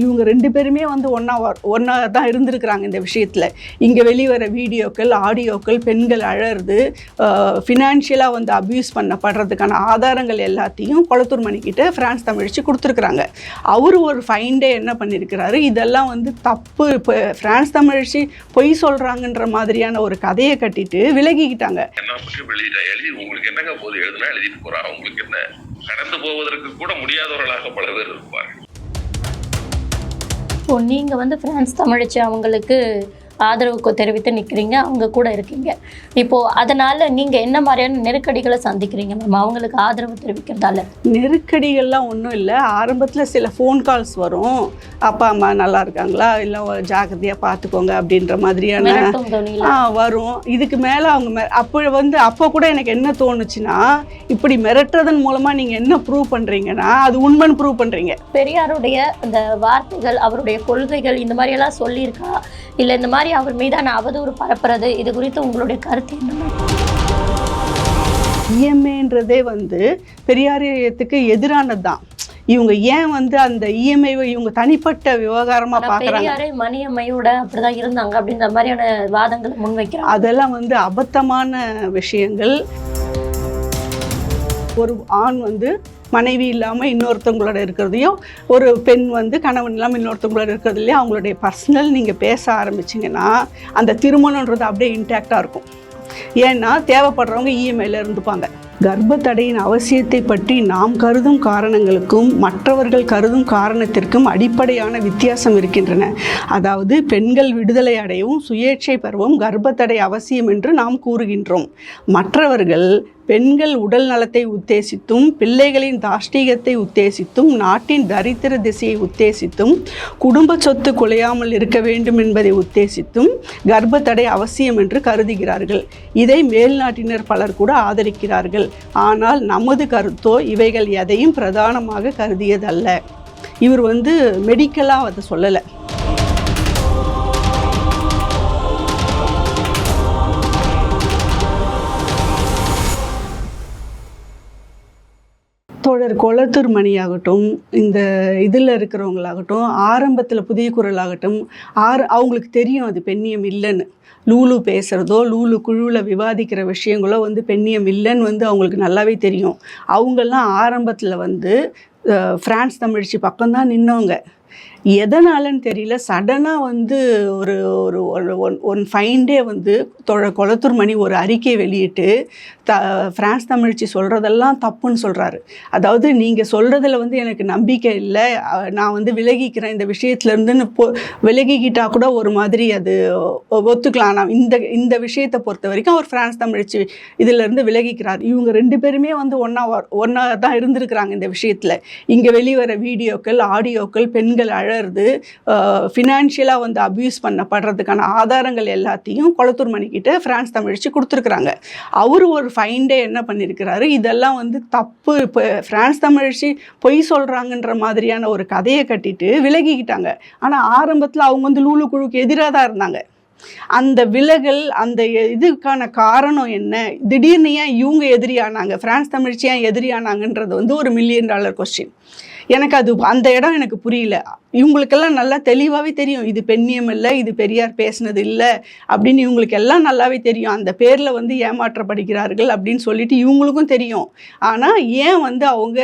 இவங்க ரெண்டு பேருமே வந்து ஒன்றா ஒன்றா தான் இருந்திருக்கிறாங்க இந்த விஷயத்தில். இங்கே வெளிவர வீடியோக்கள் ஆடியோக்கள் பெண்கள் அழறது ஃபினான்ஷியலாக வந்து அப்யூஸ் பண்ணப்படுறதுக்கான ஆதாரங்கள் எல்லாத்தையும் கொளத்தூர் மணிக்கிட்ட ஃப்ரான்ஸ் தமிழிச்சு கொடுத்துருக்குறாங்க. அவர் ஒரு ஃபைண்டே என்ன பண்ணியிருக்கிறாரு இதெல்லாம் வந்து தப்பு. இப்போ ஃப்ரான்ஸ் தமிழிச்சு பொய் சொல்கிறாங்கன்ற மாதிரியான ஒரு கதையை கட்டிட்டு விலகிக்கிட்டாங்க. என்ன உங்களுக்கு என்னங்க போது எழுதுனா எழுதிட்டு போறா? உங்களுக்கு என்ன? கடந்து போவதற்கு கூட முடியாதவர்களாக பல பேர் இருப்பார்கள். இப்போ நீங்கள் வந்து ஃப்ரான்ஸ் தமிழச்சி அவங்களுக்கு ஆதரவு தெரிவித்து நிற்கிறீங்க அவங்க கூட இருக்கீங்க. இப்போது அதனால் நீங்கள் என்ன மாதிரியான நெருக்கடிகளை சந்திக்கிறீங்க மேம் அவங்களுக்கு ஆதரவு தெரிவிக்கிறதால. நெருக்கடிகள்லாம் ஒன்றும் இல்லை. ஆரம்பத்தில் சில ஃபோன் கால்ஸ் வரும். அப்பா அம்மா நல்லா இருக்காங்களா? இல்லை ஜாக்கிரதையாக பார்த்துக்கோங்க அப்படின்ற மாதிரியான வரும். இதுக்கு மேலே அவங்க அப்போ வந்து அப்போ கூட எனக்கு என்ன தோணுச்சுன்னா இப்படி மிரட்டுறதன் மூலமாக நீங்கள் என்ன ப்ரூவ் பண்ணுறீங்கன்னா அது உண்மைன்னு ப்ரூவ் பண்ணுறீங்க பெரியாருடைய அந்த வார்த்தைகள் அவருடைய கொள்கைகள் இந்த மாதிரி எல்லாம் சொல்லியிருக்கா? இல்லை இந்த மாதிரி அவர் மீதான அவதூறு பரப்புறது. இது குறித்து உங்களுடைய கருத்து என்ன? இஎம்ஏன்றதே வந்து பெரியாரியத்துக்கு எதிரானது தான் இவங்க ஏன் வந்து அந்த இஎம்ஐ இவங்க தனிப்பட்ட பார்க்குறாங்க பெரியாரே மணியம்மையோட அப்படிதான் இருந்தாங்க அப்படின்ற மாதிரியான வாதங்களை முன்வைக்கிறாங்க. அதெல்லாம் வந்து அபத்தமான விஷயங்கள். ஒரு ஆண் வந்து மனைவி இல்லாமல் இன்னொருத்தவங்களோட இருக்கிறதையும் ஒரு பெண் வந்து கணவன் இல்லாமல் இன்னொருத்தவங்களோட இருக்கிறதுலையும் அவங்களுடைய பர்சனல் நீங்கள் பேச ஆரம்பிச்சிங்கன்னா அந்த திருமணன்றது அப்படியே இன்டாக்டாக இருக்கும். ஏன்னா தேவைப்படுறவங்க இஎம்ஐயில் இருந்துப்பாங்க. கர்ப்பத்தடையின் அவசியத்தை பற்றி நாம் கருதும் காரணங்களுக்கும் மற்றவர்கள் கருதும் காரணத்திற்கும் அடிப்படையான வித்தியாசம் இருக்கின்றன. அதாவது பெண்கள் விடுதலை அடையவும் சுயேட்சை பெறவும் கர்ப்பத்தடை அவசியம் என்று நாம் கூறுகின்றோம். மற்றவர்கள் பெண்கள் உடல் நலத்தை உத்தேசித்தும் பிள்ளைகளின் தாஷ்டீகத்தை உத்தேசித்தும் நாட்டின் தரித்திர திசையை உத்தேசித்தும் குடும்ப சொத்து குலையாமல் இருக்க வேண்டும் என்பதை உத்தேசித்தும் கர்ப்பத்தடை அவசியம் என்று கருதுகிறார்கள். இதை மேல்நாட்டினர் பலர் கூட ஆதரிக்கிறார்கள். ஆனால் நமது கருத்தோ இவைகள் எதையும் பிரதானமாக கருதியதல்ல. இவர் வந்து மெடிக்கலாக அதை சொல்லலை. தோழர் கொளத்தூர் மணியாகட்டும் இந்த இதில் இருக்கிறவங்களாகட்டும் ஆரம்பத்தில் புதிய குரலாகட்டும் ஆர் அவங்களுக்கு தெரியும் அது பெண்ணியம் இல்லைன்னு. லூலு பேசுகிறதோ லூலு குழுவில் விவாதிக்கிற விஷயங்களோ வந்து பெண்ணியம் இல்லைன்னு வந்து அவங்களுக்கு நல்லாவே தெரியும். அவங்கெல்லாம் ஆரம்பத்தில் வந்து ஃப்ரான்ஸ் தமிழ்ச்சி பக்கம்தான் நின்னவங்க. எதனாலன்னு தெரியல. சடனாக வந்து ஒரு ஒரு ஒன் ஒன் ஃபைன் டே வந்து தொழ கொளத்தூர் மணி ஒரு அறிக்கை வெளியிட்டு த ஃப்ரான்ஸ் தமிழ்ச்சி சொல்கிறதெல்லாம் தப்புன்னு சொல்கிறாரு அதாவது நீங்கள் சொல்கிறதுல வந்து எனக்கு நம்பிக்கை இல்லை. நான் வந்து விலகிக்கிறேன். இந்த விஷயத்துலேருந்துன்னு போ விலகிக்கிட்டால் கூட ஒரு மாதிரி அது ஒத்துக்கலாம். நான் இந்த இந்த விஷயத்தை பொறுத்த வரைக்கும் அவர் ஃப்ரான்ஸ் தமிழ்ச்சி இதிலேருந்து விலகிக்கிறார். இவங்க ரெண்டு பேருமே வந்து ஒன்றா ஒன்றா தான் இருந்திருக்கிறாங்க இந்த விஷயத்தில். இங்கே வெளிவர வீடியோக்கள் ஆடியோக்கள் பெண்கள் அழறது ஃபினான்ஷியலாக வந்து அப்யூஸ் பண்ணப்படுறதுக்கான ஆதாரங்கள் எல்லாத்தையும் கொளத்தூர் மணிக்கிட்ட ஃப்ரான்ஸ் தமிழிச்சு கொடுத்துருக்குறாங்க. அவர் ஒரு ஃபைண்டே என்ன பண்ணியிருக்கிறாரு இதெல்லாம் வந்து தப்பு. இப்போ ஃப்ரான்ஸ் தமிழிச்சு பொய் சொல்கிறாங்கன்ற மாதிரியான ஒரு கதையை கட்டிட்டு விலகிக்கிட்டாங்க. ஆனால் ஆரம்பத்தில் அவங்க வந்து லூலு குழுக்கு எதிராக தான் இருந்தாங்க. அந்த விலகல் அந்த இதுக்கான காரணம் என்ன? திடீர்னு ஏன் இவங்க எதிரியானாங்க பிரான்ஸ் தமிழ்ச்சி ஏன் எதிரியானாங்கன்றது வந்து ஒரு மில்லியன் டாலர் கொஸ்டின் எனக்கு அது அந்த இடம் எனக்கு புரியல. இவங்களுக்கெல்லாம் நல்லா தெளிவாகவே தெரியும். இது பெண்ணியம் இல்லை இது பெரியார் பேசினது இல்லை அப்படின்னு இவங்களுக்கு எல்லாம் நல்லாவே தெரியும். அந்த பேரில் வந்து ஏமாற்றப்படுகிறார்கள் அப்படின்னு சொல்லிட்டு இவங்களுக்கும் தெரியும். ஆனால் ஏன் வந்து அவங்க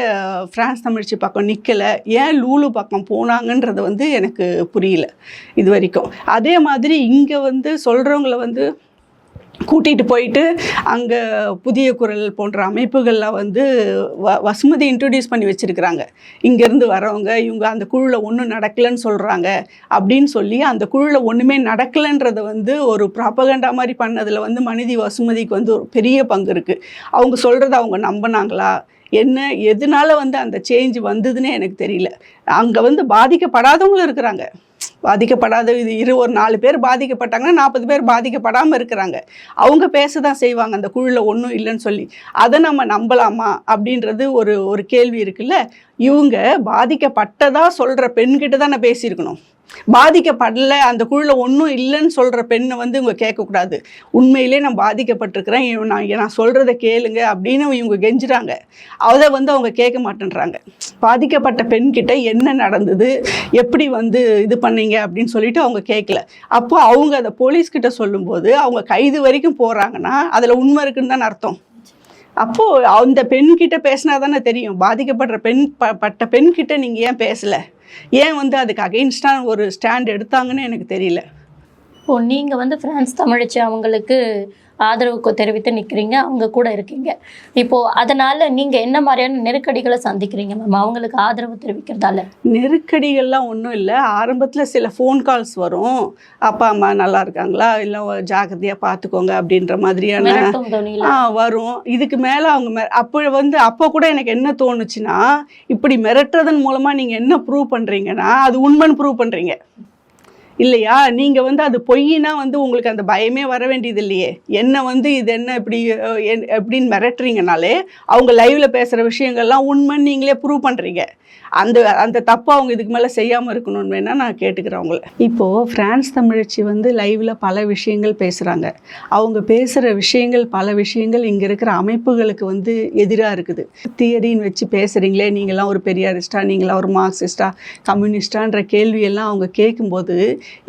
ஃப்ரான்ஸ் தமிழ்ச்சி பக்கம் நிற்கலை ஏன் லூலு பக்கம் போனாங்கன்றது வந்து எனக்கு புரியல. இது வரைக்கும். அதே மாதிரி இங்கே வந்து சொல்கிறவங்கள வந்து கூட்டிகிட்டு போயிட்டு அங்கே புதிய குரல் போன்ற அமைப்புகளில் வந்து வ வசுமதி இன்ட்ரடியூஸ் பண்ணி வச்சுருக்கிறாங்க. இங்கேருந்து வரவங்க இவங்க அந்த குழுவில் ஒன்றும் நடக்கலைன்னு சொல்கிறாங்க அப்படின்னு சொல்லி அந்த குழுவில் ஒன்றுமே நடக்கலைன்றதை வந்து ஒரு ப்ராப்பகண்டா மாதிரி பண்ணதில் வந்து மனிதி வசுமதிக்கு வந்து ஒரு பெரிய பங்கு இருக்குது அவங்க சொல்கிறத அவங்க நம்பினாங்களா? என்ன எதனால வந்து அந்த சேஞ்ச் வந்ததுன்னே எனக்கு தெரியல. அங்கே வந்து பாதிக்கப்படாதவங்களும் இருக்கிறாங்க. பாதிக்கப்படாத இது இரு ஒரு நாலு பேர் பாதிக்கப்பட்டாங்கன்னா நாற்பது பேர் பாதிக்கப்படாமல் இருக்கிறாங்க. அவங்க பேச தான் செய்வாங்க. அந்த குழுவில் ஒன்றும் இல்லைன்னு சொல்லி. அதை நம்ம நம்பலாமா? அப்படின்றது ஒரு ஒரு கேள்வி இருக்குல்ல. இவங்க பாதிக்கப்பட்டதாக சொல்கிற பெண்கிட்ட தான் நான் பேசியிருக்கணும். பாதிக்கப்படல அந்த குழுல ஒன்றும் இல்லைன்னு சொல்கிற பெண்ணை வந்து இவங்க கேட்கக்கூடாது உண்மையிலே நான் பாதிக்கப்பட்டிருக்கிறேன். இவன் நான் நான் சொல்கிறத கேளுங்க அப்படின்னு இவங்க கெஞ்சுறாங்க. அதை வந்து அவங்க கேட்க மாட்டேன்றாங்க. பாதிக்கப்பட்ட பெண்கிட்ட என்ன நடந்தது? எப்படி வந்து இது பண்ணீங்க? அப்படின்னு சொல்லிட்டு அவங்க கேட்கல. அப்போ அவங்க அதை போலீஸ்கிட்ட சொல்லும்போது அவங்க கைது வரைக்கும் போகிறாங்கன்னா அதில் உண்மை இருக்குன்னு தான் அர்த்தம். அப்போது அந்த பெண்கிட்ட பேசினா தானே தெரியும். பாதிக்கப்படுற பெண் ப பட்ட பெண்கிட்ட நீங்கள் ஏன் பேசலை? ஏன் வந்து அதுக்கு அகெயின்ஸ்டாக ஒரு ஸ்டாண்ட் எடுத்தாங்கன்னு எனக்கு தெரியல. இப்போ நீங்க வந்து பிரான்ஸ் தமிழிச்சு அவங்களுக்கு ஆதரவு தெரிவித்து நிக்கிறீங்க அவங்க கூட இருக்கீங்க. இப்போ அதனால நீங்க என்ன மாதிரியான நெருக்கடிகளை சந்திக்கிறீங்க மேம் அவங்களுக்கு ஆதரவு தெரிவிக்கிறதால. நெருக்கடிகள்லாம் ஒன்றும் இல்லை. ஆரம்பத்தில் சில ஃபோன் கால்ஸ் வரும். அப்பா அம்மா நல்லா இருக்காங்களா? இல்லை ஜாக்கிரதையாக பார்த்துக்கோங்க அப்படின்ற மாதிரியான வரும். இதுக்கு மேலே அவங்க மெ அப்போ வந்து அப்போ கூட எனக்கு என்ன தோணுச்சுன்னா இப்படி மிரட்டுறதன் மூலமாக நீங்கள் என்ன ப்ரூவ் பண்ணுறீங்கன்னா அது உண்மைன்னு ப்ரூவ் பண்ணுறீங்க இல்லையா? நீங்கள் வந்து அது பொய்னா வந்து உங்களுக்கு அந்த பயமே வர வேண்டியது இல்லையே என்ன வந்து இது என்ன இப்படி என்- எப்படின்னு மிரட்டுறீங்கனாலே அவங்க லைவில் பேசுகிற விஷயங்கள்லாம் உண்மைன்னு நீங்களே ப்ரூவ் பண்ணுறீங்க அந்த அந்த தப்பு அவங்க இதுக்கு மேலே செய்யாமல் இருக்கணும்னு வேணால் நான் கேட்டுக்கிறேன் அவங்கள இப்போது ஃப்ரான்ஸ் தமிழச்சி வந்து லைவில் பல விஷயங்கள் பேசுகிறாங்க அவங்க பேசுகிற விஷயங்கள் பல விஷயங்கள் இங்கே இருக்கிற அமைப்புகளுக்கு வந்து எதிராக இருக்குது. தியரின்னு வச்சு பேசுகிறீங்களே நீங்களாம் ஒரு பெரியாரிஸ்டா நீங்களாம் ஒரு மார்க்சிஸ்டா கம்யூனிஸ்டான்ற கேள்வியெல்லாம் அவங்க கேட்கும்போது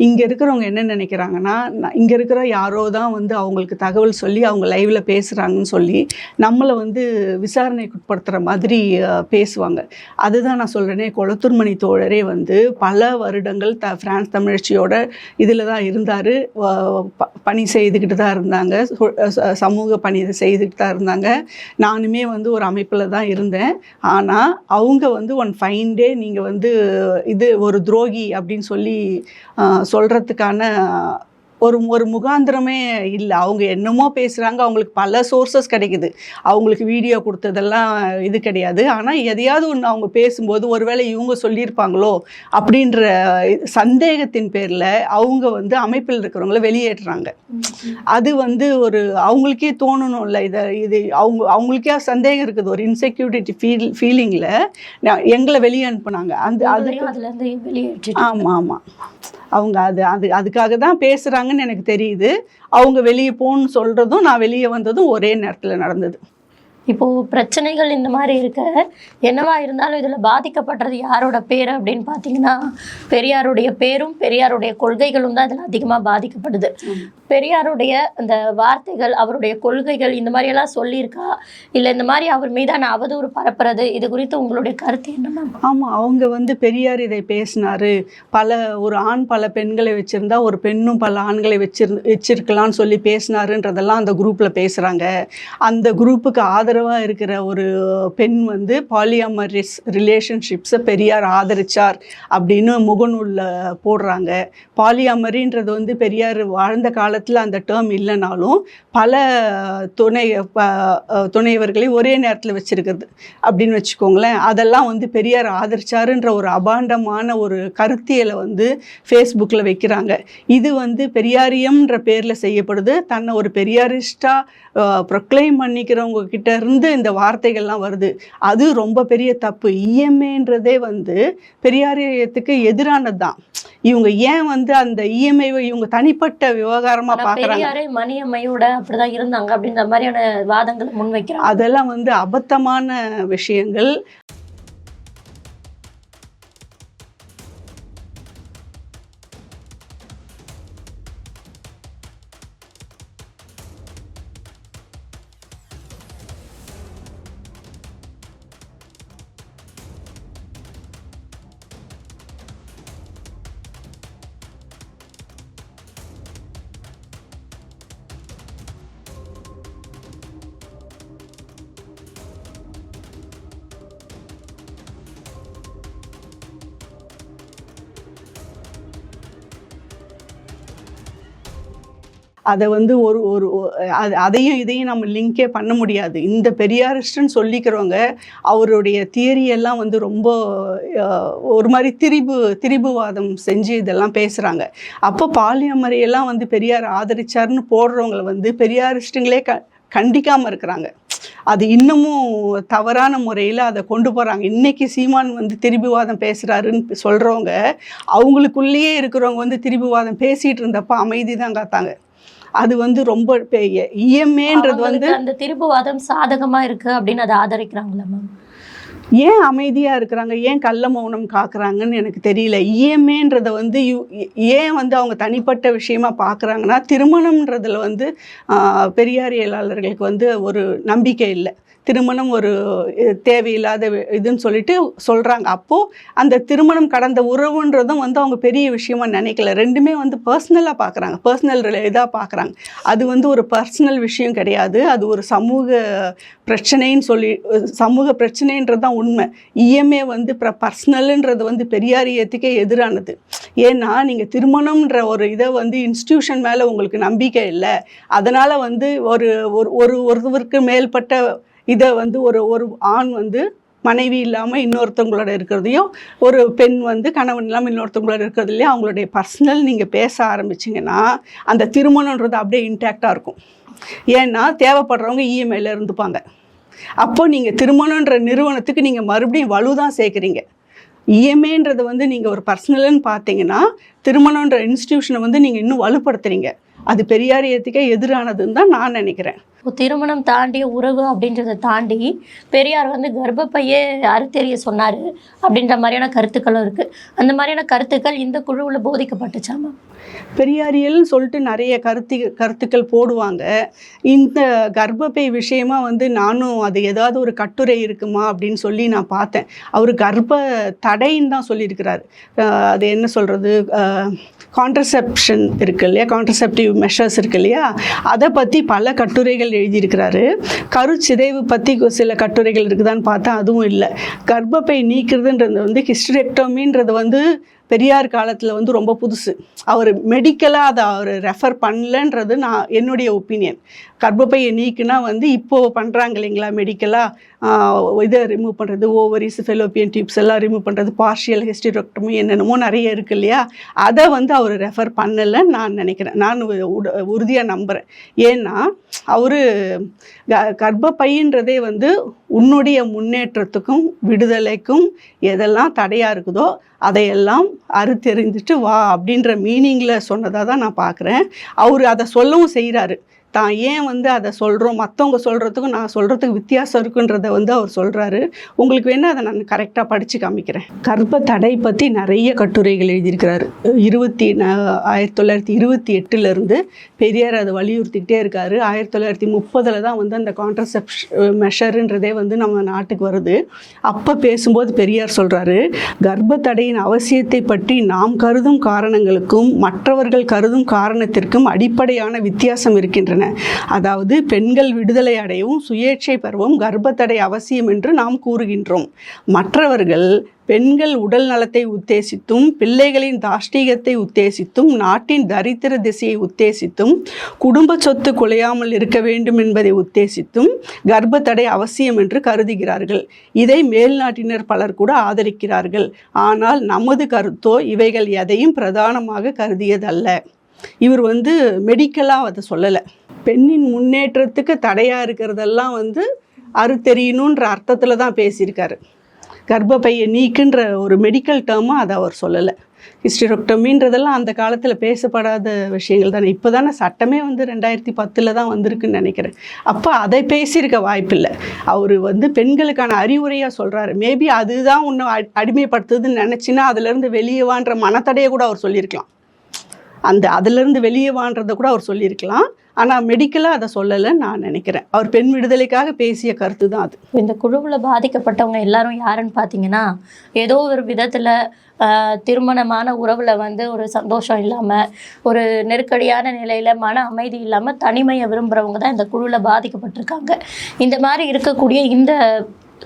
இங்கே இருக்கிறவங்க என்ன நினைக்கிறாங்கன்னா இங்கே இருக்கிற யாரோ தான் வந்து அவங்களுக்கு தகவல் சொல்லி அவங்க லைவில் பேசுகிறாங்கன்னு சொல்லி நம்மளை வந்து விசாரணைக்கு உட்படுத்துகிற மாதிரி பேசுவாங்க. அதுதான் நான் சொல்கிறேனே கொளத்தூர்மணி தோழரே வந்து பல வருடங்கள் த ஃப்ரான்ஸ் தமிழச்சியோட இதில் தான் இருந்தார். பணி செய்துக்கிட்டு தான் இருந்தாங்க. சமூக பணி செய்துக்கிட்டு தான் இருந்தாங்க. நானுமே வந்து ஒரு அமைப்பில் தான் இருந்தேன். ஆனால் அவங்க வந்து ஒன் ஃபைன் டே நீங்கள் வந்து இது ஒரு துரோகி அப்படின்னு சொல்லி சொல்கிறதுக்கான ஒரு ஒரு முகாந்திரமே இல்லை. அவங்க என்னமோ பேசுகிறாங்க அவங்களுக்கு பல சோர்சஸ் கிடைக்குது. அவங்களுக்கு வீடியோ கொடுத்ததெல்லாம் இது கிடையாது. ஆனால் எதையாவது ஒன்று அவங்க பேசும்போது ஒருவேளை இவங்க சொல்லியிருப்பாங்களோ அப்படின்ற சந்தேகத்தின் பேரில் அவங்க வந்து அமைப்பில் இருக்கிறவங்கள வெளியேற்றுறாங்க. அது வந்து ஒரு அவங்களுக்கே தோணணும்ல. இதை இது அவங்க அவங்களுக்கே சந்தேகம் இருக்குது. ஒரு இன்செக்யூரிட்டி ஃபீல் ஃபீலிங்கில் எங்களை வெளியே அனுப்புனாங்க. அந்த அது ஆமாம் ஆமாம் அவங்க அது அது அதுக்காக தான் பேசுகிறாங்கன்னு எனக்கு தெரியுது. அவங்க வெளியே போகணும்னு சொல்கிறதும் நான் வெளியே வந்ததும் ஒரே நேரத்தில் நடந்தது. இப்போது பிரச்சனைகள் இந்த மாதிரி இருக்க. என்னவா இருந்தாலும் இதில் பாதிக்கப்படுறது யாரோட பேர் அப்படின்னு பார்த்தீங்கன்னா பெரியாருடைய பேரும் பெரியாருடைய கொள்கைகளும் தான் இதில் அதிகமாக பாதிக்கப்படுது. பெரியாருடைய அந்த வார்த்தைகள் அவருடைய கொள்கைகள் இந்த மாதிரியெல்லாம் சொல்லியிருக்கா? இல்லை இந்த மாதிரி அவர் மீதான அவதூறு பரப்புறது இது குறித்து உங்களுடைய கருத்து என்ன மேம் ஆமாம் அவங்க வந்து பெரியார் இதை பேசினார். பல ஒரு ஆண் பல பெண்களை வச்சுருந்தா ஒரு பெண்ணும் பல ஆண்களை வச்சிரு வச்சிருக்கலாம்னு சொல்லி பேசினாருன்றதெல்லாம் அந்த குரூப்பில் பேசுகிறாங்க அந்த குரூப்புக்கு ஆதரவு ஆதரவாக இருக்கிற ஒரு பெண் வந்து பாலியாமரிஸ் ரிலேஷன்ஷிப்ஸை பெரியார் ஆதரிச்சார் அப்படின்னு முகநூலில் போடுறாங்க. பாலியாமரின்றது வந்து பெரியார் வாழ்ந்த காலத்தில் அந்த டேர்ம் இல்லைனாலும் பல துணை ப- துணைவர்களை ஒரே நேரத்தில் வச்சுருக்கிறது. அப்படின்னு வச்சுக்கோங்களேன் அதெல்லாம் வந்து பெரியார் ஆதரிச்சாருன்ற ஒரு அபாண்டமான ஒரு கருத்தியலை வந்து ஃபேஸ்புக்கில் வைக்கிறாங்க. இது வந்து பெரியாரியம்ன்ற பேரில் செய்யப்படுது. தன்னை ஒரு பெரியாரிஸ்டாக ப்ரொக்ளைம் பண்ணிக்கிறவங்க கிட்ட இருந்து இந்த வார்த்தைகள்லாம் வருது. அது ரொம்ப பெரிய தப்பு. இஎம்ஏன்றதே வந்து பெரியாரியத்துக்கு எதிரானது தான் இவங்க ஏன் வந்து அந்த இஎம்ஐவை இவங்க தனிப்பட்ட பார்க்குறாங்க பெரியாரே மணியம்மையோட அப்படிதான் இருந்தாங்க அப்படின்ற மாதிரியான வாதங்களை முன்வைக்கிறாங்க. அதெல்லாம் வந்து அபத்தமான விஷயங்கள். அதை வந்து ஒரு ஒரு அது அதையும் இதையும் நம்ம லிங்கே பண்ண முடியாது. இந்த பெரியாரிஸ்ட்னு சொல்லிக்கிறவங்க அவருடைய தியரி எல்லாம் வந்து ரொம்ப ஒரு மாதிரி திரிபு திரிபுவாதம் செஞ்சு இதெல்லாம் பேசுகிறாங்க அப்போ பாலியமரை வந்து பெரியார் ஆதரிச்சார்னு போடுறவங்கள வந்து பெரியாரிஸ்ட்டுங்களே க கண்டிக்காமல் இருக்கிறாங்க. அது இன்னமும் தவறான முறையில் அதை கொண்டு போகிறாங்க இன்னைக்கு சீமான் வந்து திரிபுவாதம் பேசுகிறாருன்னு சொல்கிறவங்க அவங்களுக்குள்ளேயே இருக்கிறவங்க வந்து திரிபுவாதம் பேசிகிட்டு இருந்தப்போ அமைதி தான் காத்தாங்க. அது வந்து ரொம்ப இஎம்ஏன்றது வந்து அந்த திருப்புவாதம் சாதகமா இருக்கு அப்படின்னு அதை ஆதரிக்கிறாங்களா மேம்? ஏன் அமைதியாக இருக்கிறாங்க? ஏன் கள்ள மௌனம் காக்குறாங்கன்னு எனக்கு தெரியல. இஎம்ஏன்றதை வந்து யு- ஏன் வந்து அவங்க தனிப்பட்ட விஷயமா பார்க்குறாங்கன்னா திருமணம்ன்றதில் வந்து பெரியார் பெரியாரியலாளர்களுக்கு வந்து ஒரு நம்பிக்கை இல்லை. திருமணம் ஒரு தேவையில்லாத இதுன்னு சொல்லிட்டு சொல்கிறாங்க அப்போது அந்த திருமணம் கடந்த உறவுன்றதும் வந்து அவங்க பெரிய விஷயமா நினைக்கல. ரெண்டுமே வந்து பர்சனலாக பார்க்குறாங்க பர்சனல் இதாக பார்க்குறாங்க அது வந்து ஒரு பர்சனல் விஷயம் கிடையாது. அது ஒரு சமூக பிரச்சனைன்னு சொல்லி சமூக பிரச்சனைன்றது தான் உண்மை. இஎம்ஏ வந்து இப்போ பர்சனலுன்றது வந்து பெரியாரியத்துக்கே எதிரானது. ஏன்னா நீங்கள் திருமணம்ன்ற ஒரு இதை வந்து இன்ஸ்டியூஷன் மேலே உங்களுக்கு நம்பிக்கை இல்லை. அதனால் வந்து ஒரு ஒரு ஒரு ஒருவருக்கு மேல்பட்ட இதை வந்து ஒரு ஒரு ஆண் வந்து மனைவி இல்லாமல் இன்னொருத்தவங்களோட இருக்கிறதையும் ஒரு பெண் வந்து கணவன் இல்லாமல் இன்னொருத்தவங்களோட இருக்கிறதுலையும் அவங்களுடைய பர்சனல் நீங்கள் பேச ஆரம்பிச்சிங்கன்னா அந்த திருமணன்றது அப்படியே இன்டாக்டாக இருக்கும். ஏன்னா தேவைப்படுறவங்க இஎம்ஐயில் இருந்துப்பாங்க. அப்போ நீங்கள் திருமணன்ற நிறுவனத்துக்கு நீங்கள் மறுபடியும் வலு தான் சேர்க்குறீங்க. இஎம்ஏன்றது வந்து நீங்கள் ஒரு பர்சனல்னு பார்த்தீங்கன்னா திருமணன்ற இன்ஸ்டிடியூஷனை வந்து நீங்கள் இன்னும் வலுப்படுத்துறீங்க. அது பெரியாரியத்துக்கே எதிரானதுன்னு தான் நான் நினைக்கிறேன். திருமணம் தாண்டிய உறவு அப்படின்றத தாண்டி பெரியார் வந்து கர்ப்பப்பையே அறுத்தெறிய சொன்னார் அப்படின்ற மாதிரியான கருத்துக்களும் இருக்குது அந்த மாதிரியான கருத்துக்கள் இந்த குழுவில் போதிக்கப்பட்டுச்சாமா பெரியாரியல் பெரியாரியல்னு சொல்லிட்டு நிறைய கருத்து கருத்துக்கள் போடுவாங்க. இந்த கர்ப்பப்பை விஷயமா வந்து நானும் அது ஏதாவது ஒரு கட்டுரை இருக்குமா அப்படின்னு சொல்லி நான் பார்த்தேன். அவர் கர்ப்ப தடைன்னு தான் சொல்லியிருக்கிறாரு. அது என்ன சொல்கிறது கான்ட்ரசெப்ஷன் இருக்கு இல்லையா? கான்ட்ரசெப்டிவ் மெஷர்ஸ் இருக்கு இல்லையா? அதை பற்றி பல கட்டுரைகள் எழுதியிருக்கிறாரு. கருச்சிதைவு பற்றி சில கட்டுரைகள் இருக்குதான்னு பார்த்தா அதுவும் இல்லை. கர்ப்பப்பை நீக்கிறதுன்றது வந்து ஹிஸ்டரெக்டோமின்றது வந்து பெரியார் காலத்தில் வந்து ரொம்ப புதுசு. அவர் மெடிக்கலாக அதை அவர் ரெஃபர் பண்ணலன்றது நான் என்னுடைய ஒப்பீனியன் கர்ப்பப்பையை நீக்குனா வந்து இப்போது பண்ணுறாங்க இல்லைங்களா மெடிக்கலாக இதை ரிமூவ் பண்ணுறது ஓவரிஸ் ஃபெலோப்பியன் டியூப்ஸ் எல்லாம் ரிமூவ் பண்ணுறது பார்ஷியல் ஹிஸ்டிரக்டமும் என்னென்னமோ நிறைய இருக்கு இல்லையா? அதை வந்து அவர் ரெஃபர் பண்ணலைன்னு நான் நினைக்கிறேன். நான் உறுதியாக நம்புகிறேன் ஏன்னா அவர் கர்ப்பப்பைன்றதே வந்து உன்னுடைய முன்னேற்றத்துக்கும் விடுதலைக்கும் எதெல்லாம் தடையாக இருக்குதோ அதையெல்லாம் அறுத்தெறிஞ்சிட்டு வா அப்படின்ற மீனிங்கில் சொன்னதாக தான் நான் பார்க்குறேன் அவர் அதை சொல்லவும் செய்கிறாரு தான் ஏன் வந்து அதை சொல்கிறோம் மற்றவங்க சொல்கிறதுக்கும் நான் சொல்கிறதுக்கு வித்தியாசம் இருக்குன்றத வந்து அவர் சொல்கிறாரு உங்களுக்கு வேணால் அதை நான் கரெக்டாக படித்து காமிக்கிறேன். கர்ப்ப தடை பற்றி நிறைய கட்டுரைகள் எழுதியிருக்கிறார். இருபத்தி ஆயிரத்தி தொள்ளாயிரத்தி இருபத்தி எட்டுலேருந்து பெரியார் அதை வலியுறுத்திக்கிட்டே இருக்காரு. ஆயிரத்தி தொள்ளாயிரத்தி முப்பதில் தான் வந்து அந்த கான்ட்ரசெப்ஷ் மெஷருன்றதே வந்து நம்ம நாட்டுக்கு வருது. அப்போ பேசும்போது பெரியார் சொல்கிறாரு கர்ப்ப தடையின் அவசியத்தை பற்றி நாம் கருதும் காரணங்களுக்கும் மற்றவர்கள் கருதும் காரணத்திற்கும் அடிப்படையான வித்தியாசம் இருக்கின்றன. அதாவது பெண்கள் விடுதலை அடையவும் சுயேட்சை பெறவும் கர்ப்பத்தடை அவசியம் என்று நாம் கூறுகின்றோம். மற்றவர்கள் பெண்கள் உடல் நலத்தை உத்தேசித்தும் பிள்ளைகளின் தாஷ்டீகத்தை உத்தேசித்தும் நாட்டின் தரித்திர திசையை உத்தேசித்தும் குடும்ப சொத்து குலையாமல் இருக்க வேண்டும் என்பதை உத்தேசித்தும் கர்ப்பத்தடை அவசியம் என்று கருதுகிறார்கள். இதை மேல்நாட்டினர் பலர் கூட ஆதரிக்கிறார்கள். ஆனால் நமது கருத்தோ இவைகள் எதையும் பிரதானமாக கருதியதல்ல. இவர் வந்து மெடிக்கலாக அதை சொல்லலை. பெண்ணின் முன்னேற்றத்துக்கு தடையாக இருக்கிறதெல்லாம் வந்து அறுத்தெறியணுன்ற அர்த்தத்தில் தான் பேசியிருக்காரு. கர்ப்பப்பையை நீக்குன்ற ஒரு மெடிக்கல் டேர்மாக அதை அவர் சொல்லலை. ஹிஸ்டிரோக்டமின்றதெல்லாம் அந்த காலத்தில் பேசப்படாத விஷயங்கள் தானே. இப்போ தானே சட்டமே வந்து ரெண்டாயிரத்தி பத்தில் தான் வந்திருக்குன்னு நினைக்கிறேன். அப்போ அதை பேசியிருக்க வாய்ப்பில்லை. அவர் வந்து பெண்களுக்கான அறிவுரையாக சொல்கிறாரு மேபி அதுதான் உன்னை அடிமைப்படுத்துதுன்னு நினச்சின்னா அதுலேருந்து வெளியே வான்ற மனத்தடையை கூட அவர் சொல்லியிருக்கலாம். அந்த அதுலேருந்து வெளியே வான்றதை கூட அவர் சொல்லியிருக்கலாம். ஆனால் மெடிக்கலாக அதை சொல்லலைன்னு நான் நினைக்கிறேன். அவர் பெண் விடுதலைக்காக பேசிய கருத்து தான் அது. இந்த குழுவில் பாதிக்கப்பட்டவங்க எல்லாரும் யாருன்னு பார்த்தீங்கன்னா ஏதோ ஒரு விதத்தில் திருமணமான உறவில் வந்து ஒரு சந்தோஷம் இல்லாமல் ஒரு நெருக்கடியான நிலையில் மன அமைதி இல்லாமல் தனிமையை விரும்புகிறவங்க தான் இந்த குழுவில் பாதிக்கப்பட்டிருக்காங்க. இந்த மாதிரி இருக்கக்கூடிய இந்த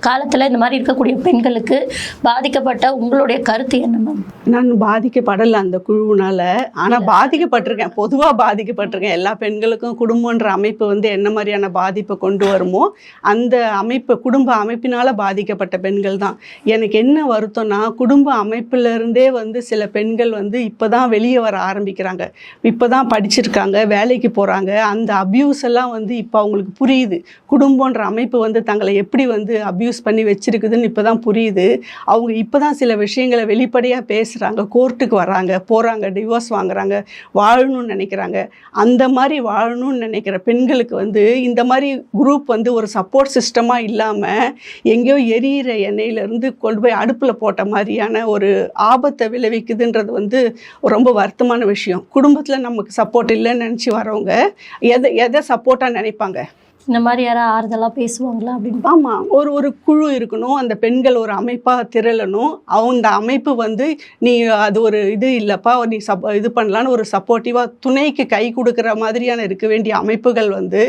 காலத்துல இந்த மாதிரி இருக்கக்கூடிய பெண்களுக்கு பாதிக்கப்பட்ட உங்களுடைய கருத்து என்ன மேம்? நான் பாதிக்கப்படலை அந்த குழுவுனால. ஆனால் பாதிக்கப்பட்டிருக்கேன். பொதுவாக பாதிக்கப்பட்டிருக்கேன். எல்லா பெண்களுக்கும் குடும்பன்ற அமைப்பு வந்து என்ன மாதிரியான பாதிப்பை கொண்டு வருமோ அந்த அமைப்பு குடும்ப அமைப்பினால பாதிக்கப்பட்ட பெண்கள் தான். எனக்கு என்ன வருத்தம்னா குடும்ப அமைப்புல இருந்தே வந்து சில பெண்கள் வந்து இப்போ தான் வெளியே வர ஆரம்பிக்கிறாங்க. இப்போ தான் படிச்சிருக்காங்க வேலைக்கு போகிறாங்க அந்த அப்யூஸ் எல்லாம் வந்து இப்போ அவங்களுக்கு புரியுது. குடும்பன்ற அமைப்பு வந்து தங்களை எப்படி வந்து அப்யூஸ் பண்ணி வச்சிருக்குதுன்னு இப்போ தான் புரியுது. அவங்க இப்போ தான் சில விஷயங்களை வெளிப்படையாக பேசுகிறாங்க கோர்ட்டுக்கு வராங்க போகிறாங்க டிவோர்ஸ் வாங்குறாங்க வாழணும்னு நினைக்கிறாங்க. அந்த மாதிரி வாழணும்னு நினைக்கிற பெண்களுக்கு வந்து இந்த மாதிரி குரூப் வந்து ஒரு சப்போர்ட் சிஸ்டமாக இல்லாமல் எங்கேயோ எரியிற எண்ணெயிலேருந்து கொண்டு போய் அடுப்பில் போட்ட மாதிரியான ஒரு ஆபத்தை விளைவிக்குதுன்றது வந்து ரொம்ப வருத்தமான விஷயம். குடும்பத்தில் நமக்கு சப்போர்ட் இல்லைன்னு நினச்சி வரவங்க எதை எதை சப்போர்ட்டாக நினைப்பாங்க? இந்த மாதிரி யாராவது ஆறுதலாக பேசுவாங்களா அப்படின்னு ஆமாம் ஒரு ஒரு குழு இருக்கணும். அந்த பெண்கள் ஒரு அமைப்பாக திரளணும். அந்த அமைப்பு வந்து நீ அது ஒரு இது இல்லைப்பா நீ சப் இது பண்ணலான்னு ஒரு சப்போர்ட்டிவாக துணைக்கு கை கொடுக்குற மாதிரியான இருக்க வேண்டிய அமைப்புகள் வந்து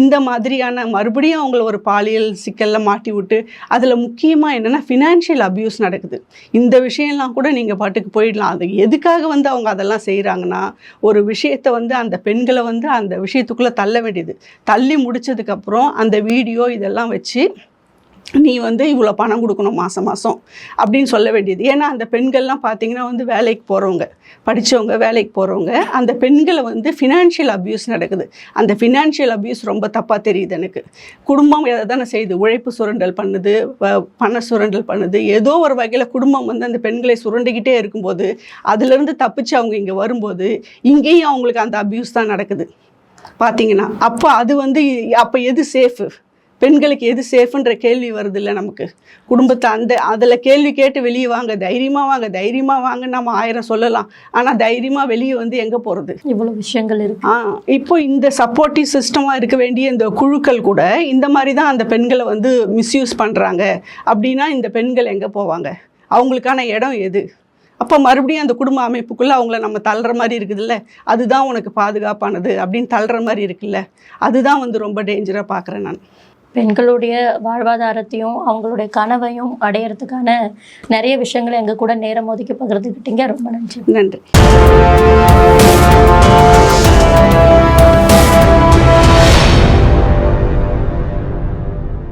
இந்த மாதிரியான மறுபடியும் அவங்கள ஒரு பாலியல் சிக்கலில் மாட்டி விட்டு அதில் முக்கியமாக என்னென்னா ஃபினான்ஷியல் அப்யூஸ் நடக்குது. இந்த விஷயம்லாம் கூட நீங்கள் பாட்டுக்கு போயிடலாம். அது எதுக்காக வந்து அவங்க அதெல்லாம் செய்கிறாங்கன்னா ஒரு விஷயத்தை வந்து அந்த பெண்களை வந்து அந்த விஷயத்துக்குள்ளே தள்ள வேண்டியது. தள்ளி முடிச்சது அதுக்கப்புறம் அந்த வீடியோ இதெல்லாம் வச்சு நீ வந்து இவ்வளோ பணம் கொடுக்கணும் மாதம் மாதம் அப்படின்னு சொல்ல வேண்டியது. ஏன்னா அந்த பெண்கள்லாம் பார்த்தீங்கன்னா வந்து வேலைக்கு போகிறவங்க படித்தவங்க வேலைக்கு போகிறவங்க அந்த பெண்களை வந்து ஃபினான்ஷியல் அப்யூஸ் நடக்குது. அந்த ஃபினான்ஷியல் அப்யூஸ் ரொம்ப தப்பாக தெரியுது எனக்கு. குடும்பம் எதை தானே செய்யுது. உழைப்பு சுரண்டல் பண்ணுது வ- பண சுரண்டல் பண்ணுது. ஏதோ ஒரு வகையில் குடும்பம் வந்து அந்த பெண்களை சுரண்டிக்கிட்டே இருக்கும்போது அதுலேருந்து தப்பிச்சு அவங்க இங்கே வரும்போது இங்கேயும் அவங்களுக்கு அந்த அப்யூஸ் தான் நடக்குது. பார்த்தீங்கன்னா அப்போ அது வந்து அப்போ எது சேஃபு பெண்களுக்கு எது சேஃப்ன்ற கேள்வி வருது இல்லை நமக்கு. குடும்பத்தை அந்த அதில் கேள்வி கேட்டு வெளியே வாங்க தைரியமாக வாங்க தைரியமாக வாங்க நம்ம ஆயிரம் சொல்லலாம். ஆனால் தைரியமாக வெளியே வந்து எங்கே போகிறது இவ்வளவு விஷயங்கள் இருக்கு. ஆ இப்போ இந்த சப்போர்ட்டிவ் சிஸ்டமாக இருக்க வேண்டிய இந்த குழுக்கள் கூட இந்த மாதிரி தான் அந்த பெண்களை வந்து மிஸ்யூஸ் பண்ணுறாங்க அப்படின்னா இந்த பெண்கள் எங்கே போவாங்க? அவங்களுக்கான இடம் எது? அப்போ மறுபடியும் அந்த குடும்ப அமைப்புக்குள்ளே அவங்கள நம்ம தள்ளுற மாதிரி இருக்குதுல்ல? அதுதான் உனக்கு பாதுகாப்பானது அப்படின்னு தள்ளுற மாதிரி இருக்குல்ல? அதுதான் வந்து ரொம்ப டேஞ்சராக பார்க்குறேன் நான். பெண்களுடைய வாழ்வாதாரத்தையும் அவங்களுடைய கனவையும் அடையறதுக்கான நிறைய விஷயங்களை எங்க கூட நேரம் ஒதுக்கி பகிர்ந்துக்கிட்டீங்க ரொம்ப நன்றி. நன்றி.